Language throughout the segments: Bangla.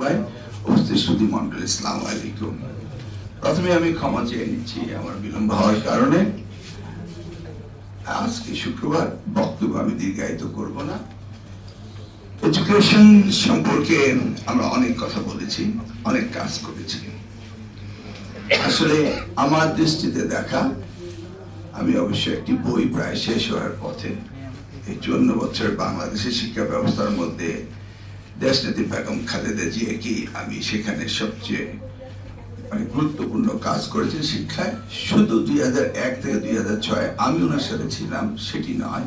ভাই সুদী মন্ডল ইসলাম আলাইকুম প্রথমে আমি ক্ষমা চেয়ে নিচ্ছি আমার বিলম্ব হওয়ার কারণে। আজকে শুক্রবার বক্তব্য আমি দীর্ঘায়িত করব না। এডুকেশন সম্পর্কে আমরা অনেক কথা বলেছি, অনেক কাজ করেছি। আসলে আমার দৃষ্টিতে দেখা, আমি অবশ্য একটি বই প্রায় শেষ হওয়ার পথে। এই চুয়ান্ন বছর বাংলাদেশের শিক্ষা ব্যবস্থার মধ্যে দেশনেত্রী বেগম খালেদা জিয়াকে আমি সেখানে সবচেয়ে মানে গুরুত্বপূর্ণ কাজ করেছি শিক্ষায়। শুধু দুই থেকে দুই আমি ওনার সাথে ছিলাম, সেটি নয়,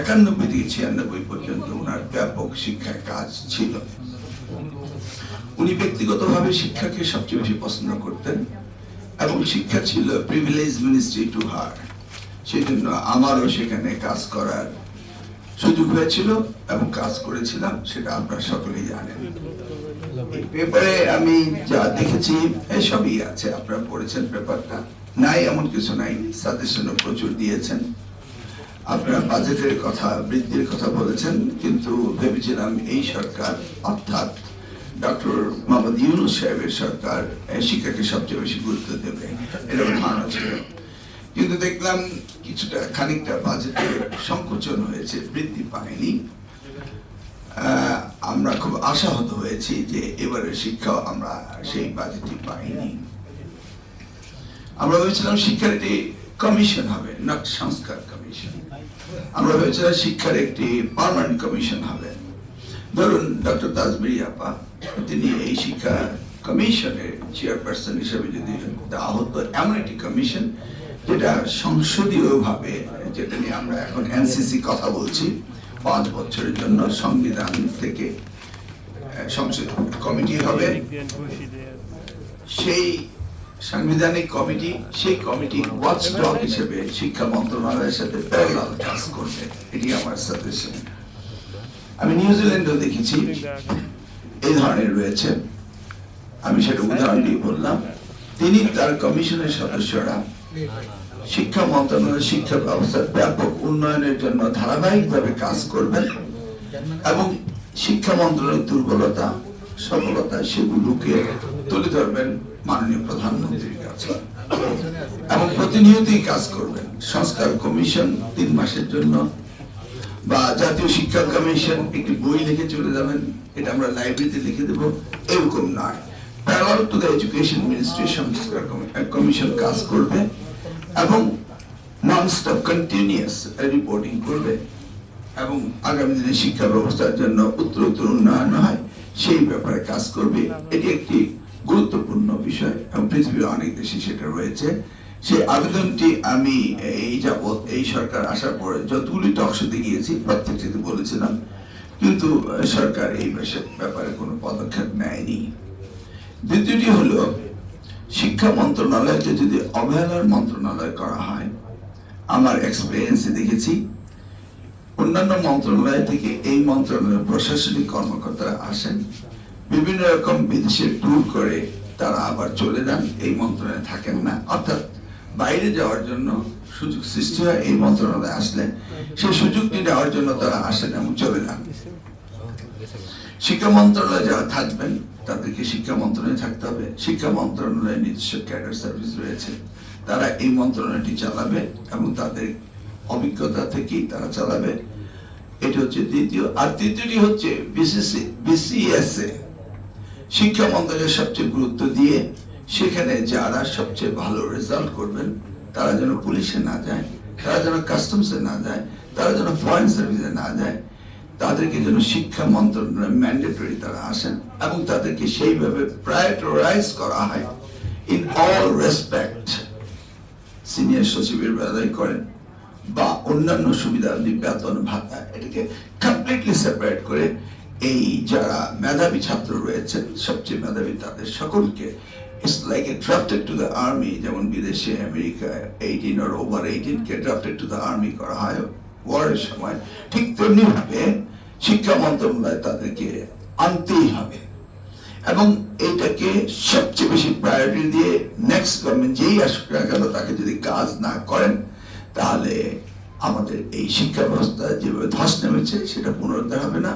একানব্বই থেকে ছিয়ানব্বই পর্যন্ত ওনার ব্যাপক শিক্ষায় কাজ ছিল। উনি ব্যক্তিগতভাবে শিক্ষাকে সবচেয়ে বেশি পছন্দ করতেন এবং শিক্ষা ছিল প্রিভিলেজ মিনিস্ট্রি টু হার সেই জন্য আমারও সেখানে কাজ করার সুযোগ হয়েছিল এবং কাজ করেছিলাম, সেটা আপনারা সকলেই জানেন। পেপারে আমি যা দেখেছি, এসবই আছে, আপনারা পড়েছেন পেপারটা। নাই, এমন কিছু নাই সাজেশনও প্রচুর দিয়েছেন। আপনারা বাজেটের কথা, বৃদ্ধির কথা বলেছেন, কিন্তু ভেবেছিলাম এই সরকার, অর্থাৎ ডক্টর মোহাম্মদ ইউনুস সাহেবের সরকার শিক্ষাকে সবচেয়ে বেশি গুরুত্ব দেবে, এরকম ধারণা ছিল। কিন্তু দেখলাম কিছুটা, খানিকটা বাজেটে সংকোচন হয়েছে, বৃদ্ধি পায়নি। আমরা খুব আশাহত হয়েছি যে এবারের শিক্ষাও আমরা সেই বাজেটে পাইনি। আমরা ভেবেছিলাম শিক্ষার একটি কমিশন হবে নট সংস্কার কমিশন। আমরা ভেবেছিলাম শিক্ষার একটি পার্মানেন্ট কমিশন হবে। ধরুন, ডক্টর তাজমিরি আপা তিনি এই শিক্ষা কমিশনের চেয়ারপারসন হিসেবে যদি দেওয়া হতো এমন একটি কমিশন যেটা সংসদীয় ভাবে যেটা নিয়ে আমরা এখন এনসিসি কথা বলছি, পাঁচ বছরের জন্য সংবিধান থেকে সংসদ কমিটি হবে। সেই সাংবিধানিক কমিটি, সেই কমিটি ওয়াচডগ হিসেবে শিক্ষা মন্ত্রণালয়ের সাথে প্যারালাল কাজ করবে। এটি আমার সাজেশন আমি নিউজিল্যান্ডেও দেখেছি, এই ধরনের রয়েছে। আমি সেটা উদাহরণ দিয়ে বললাম। তিনি তার কমিশনের সদস্যরা শিক্ষা মন্ত্রণালয়ের শিক্ষা ব্যবস্থার ব্যাপক উন্নয়নের জন্য ধারাবাহিকভাবে কাজ করবেন এবং শিক্ষা মন্ত্রণালয়ের দুর্বলতা, সফলতা সেগুলোকে তুলে ধরবেন মাননীয় প্রধানমন্ত্রীর কাছে। এবং প্রতিনিয়তই কাজ করবেন। সংস্কার কমিশন তিন মাসের জন্য বা জাতীয় শিক্ষা কমিশন একটি বই লিখে চলে যাবেন। এটা আমরা লাইব্রেরিতে লিখে দেব। এরকম নয়। টু দ্য এডুকেশন মিনিস্ট্রি সংস্কার কমিশন কাজ করবে এবং নন স্টপ কন্টিনিউয়াস রিপোর্টিং করবে এবং আগামী দিনে শিক্ষা ব্যবস্থার জন্য উত্তরোত্তর উন্নয়ন হয়, সেই ব্যাপারে কাজ করবে। এটি একটি গুরুত্বপূর্ণ বিষয় এবং পৃথিবীর অনেক দেশে সেটা রয়েছে। সেই আবেদনটি আমি এই যাবৎ এই সরকার আসার পরে যতগুলি টকশোতে গিয়েছি, প্রত্যেকটিতে বলেছিলাম, কিন্তু সরকার এই ব্যাপারে কোনো পদক্ষেপ নেয়নি। দ্বিতীয়টি হলো, শিক্ষা মন্ত্রণালয়কে যদি অবহেলার মন্ত্রণালয় করা হয়, আমার এক্সপিরিয়েন্সে দেখেছি, অন্যান্য মন্ত্রণালয় থেকে এই মন্ত্রণালয়ের প্রশাসনিক কর্মকর্তারা আসেন, বিভিন্ন রকম বিদেশে ট্যুর করে তারা আবার চলে যান, এই মন্ত্রণালয়ে থাকেন না। অর্থাৎ বাইরে যাওয়ার জন্য সুযোগ সৃষ্টি হয়, এই মন্ত্রণালয়ে আসলে সেই সুযোগটি নেওয়ার জন্য তারা আসেন এবং চলে যান। শিক্ষা মন্ত্রণালয়ে যারা থাকবেন, তাদেরকে শিক্ষা মন্ত্রণালয়ে থাকতে হবে। শিক্ষা মন্ত্রণালয়ের নিজস্ব ক্যাডার সার্ভিস রয়েছে। তারা এই মন্ত্রণালয়টি চালাবে এবং তাদের অভিজ্ঞতা থেকেই তারা চালাবে। এটি হচ্ছে দ্বিতীয়। আর তৃতীয়টি হচ্ছে বিসিএসএ শিক্ষা মন্ত্রণালয়ের সবচেয়ে গুরুত্ব দিয়ে সেখানে যারা সবচেয়ে ভালো রেজাল্ট করবেন, তারা যেন পুলিশে না যায়, তারা যেন কাস্টমসে না যায়, তারা যেন ফরেন সার্ভিসে না যায় তাদেরকে যেন শিক্ষা মন্ত্রণালয় ম্যান্ডেটরি তারা আসেন এবং তাদেরকে সেইভাবে প্রায়োরিটাইজ করা হয় ইন অল রেসপেক্ট সিনিয়র সচিবের বেলায় করেন বা অন্যান্য সুবিধা বেতন ভাতা এটাকে কমপ্লিটলি সেপারেট করে এই যারা মেধাবী ছাত্র রয়েছেন, সবচেয়ে মেধাবী তাদের সকলকে it's like a drafted to the army যেমন বিদেশে আমেরিকা এইটিন আর ওভার এইটিন কে ড্রাফটেড টু দ্য আর্মি করা হয় ওয়ারের সময় ঠিক তেমনি ভাবে শিক্ষা মন্ত্রণালয় তাদেরকে আনতেই হবে। এবং এটাকে সবচেয়ে বেশি প্রায়োরিটি দিয়ে নেক্সট গভর্নমেন্ট যেই আসুক না কেন, তাকে যদি কাজ না করেন, তাহলে আমাদের এই শিক্ষা ব্যবস্থা যেভাবে ধস নেমেছে, সেটা পুনরুদ্ধার হবে না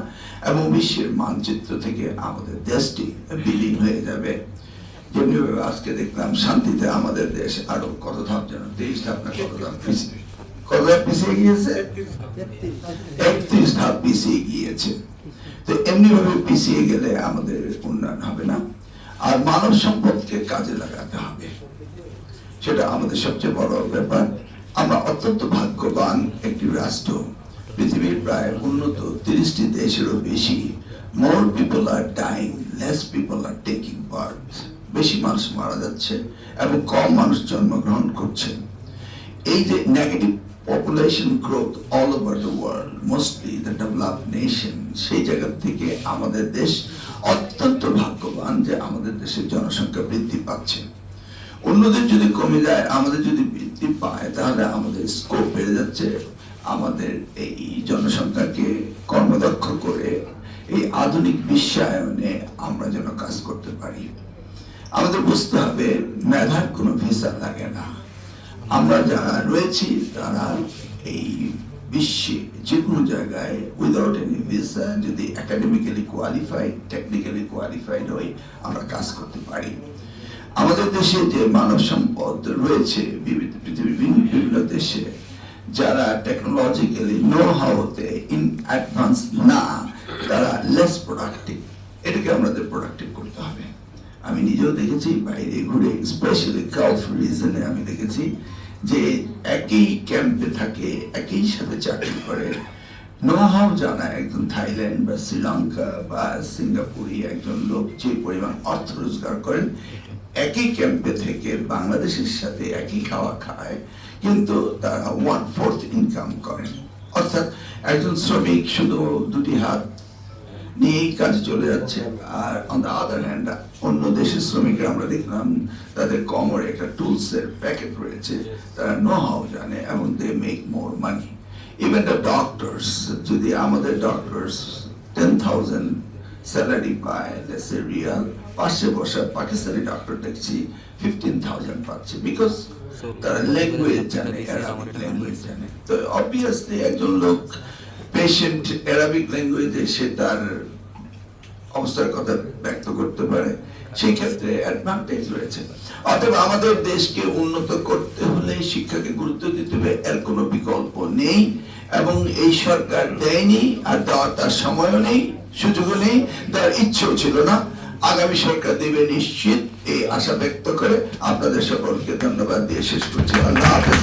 এবং বিশ্বের মানচিত্র থেকে আমাদের দেশটি বিলীন হয়ে যাবে। যেমনিভাবে আজকে দেখলাম, শান্তিতে আমাদের দেশ আরও কত ধাপ যেন তেইশ ধাপ না কত ধাপ কত পিছিয়ে গিয়েছে একত্রিশ ধাপ পিছিয়ে গিয়েছে। তো এমনি ভাবে পিছিয়ে গেলে আমাদের উন্নয়ন হবে না। আর মানব সম্পদকে কাজে লাগাতে হবে। সেটা আমাদের সবচেয়ে বড় ব্যাপার। আমরা অত্যন্ত ভাগ্যবান একটি রাষ্ট্র। পৃথিবীর প্রায় উন্নত তিরিশটি দেশেরও বেশি। More people are dying less people are taking part বেশি মানুষ মারা যাচ্ছে এবং কম মানুষ জন্মগ্রহণ করছে। এই যে negative population growth all over the world mostly the develop nation সেই জায়গা থেকে আমাদের দেশ অত্যন্ত ভাগ্যবান যে আমাদের দেশের জনসংখ্যা বৃদ্ধি পাচ্ছে। অন্যদের যদি কমে যায়, আমাদের যদি বৃদ্ধি পায়, তাহলে আমাদের স্কোপ বেড়ে যাচ্ছে। আমাদের এই জনসংখ্যাকে কর্মদক্ষ করে এই আধুনিক বিশ্বায়নে আমরা যেন কাজ করতে পারি। আমাদের বুঝতে হবে, মেধার কোনো ভিসা লাগে না। আমরা যারা রয়েছি, তারা এই বিশ্বে যে কোনো জায়গায় উইদাউট এনি ভিসা যদি একাডেমিক্যালি কোয়ালিফাইড টেকনিক্যালি কোয়ালিফাইড হই, আমরা কাজ করতে পারি। আমাদের দেশে যে মানব সম্পদ রয়েছে বিভিন্ন পৃথিবীর বিভিন্ন দেশে, যারা টেকনোলজিক্যালি নো হাউতে ইন অ্যাডভান্স না, তারা লেস প্রোডাক্টিভ এটাকে আমাদের প্রোডাক্টিভ আমি নিজেও দেখেছি, বাইরে ঘুরে স্পেশালি গালফ রিজনে আমি দেখেছি যে একই ক্যাম্পে থাকে, একই সাথে চাকরি করে। নো হাউ জানা একজন থাইল্যান্ড বা শ্রীলঙ্কা বা সিঙ্গাপুরি একজন লোক যে পরিমাণ অর্থ রোজগার করেন, একই ক্যাম্পে থেকে বাংলাদেশের সাথে একই খাওয়া খায়, কিন্তু তারা ওয়ান ফোর্থ ইনকাম করেন। অর্থাৎ একজন শ্রমিক শুধু দুটি হাত নিয়েই কাজ চলে যাচ্ছে। আর অন দ্য আদার হ্যান্ড অন্য দেশের শ্রমিকরা আমরা দেখলাম, তাদের কমরে একটা টুলস এর প্যাকেট রয়েছে। তারা নো হাউ জানে এবং they make more money even the doctors যদি আমাদের ডক্টরস টেন থাউজেন্ড স্যালারি পায় লেসে রিয়াল, পাশে বসা পাকিস্তানি ডক্টর দেখছি ফিফটিন থাউজেন্ড পাচ্ছে। বিকজ তারা ল্যাঙ্গুয়েজ জানে অ্যারাবিক ল্যাঙ্গুয়েজ জানে। তো অবভিয়াসলি একজন লোক পেশেন্ট অ্যারাবিক ল্যাঙ্গুয়েজে সে তার অবস্থার কথা ব্যক্ত করতে পারে, সেই ক্ষেত্রে অ্যাডভান্টেজ রয়েছে। অতএব আমাদের দেশকে উন্নত করতে হলে শিক্ষাকে গুরুত্ব দিতে হবে, এর কোনো বিকল্প নেই। এবং এই সরকার দেয়নি আর দেওয়ার তার সময়ও নেই, সুযোগও নেই তার ইচ্ছেও ছিল না। আগামী সরকার দেবে নিশ্চিত, এই আশা ব্যক্ত করে আপনাদের সকলকে ধন্যবাদ দিয়ে শেষ করছি। আল্লাহ হাফেজ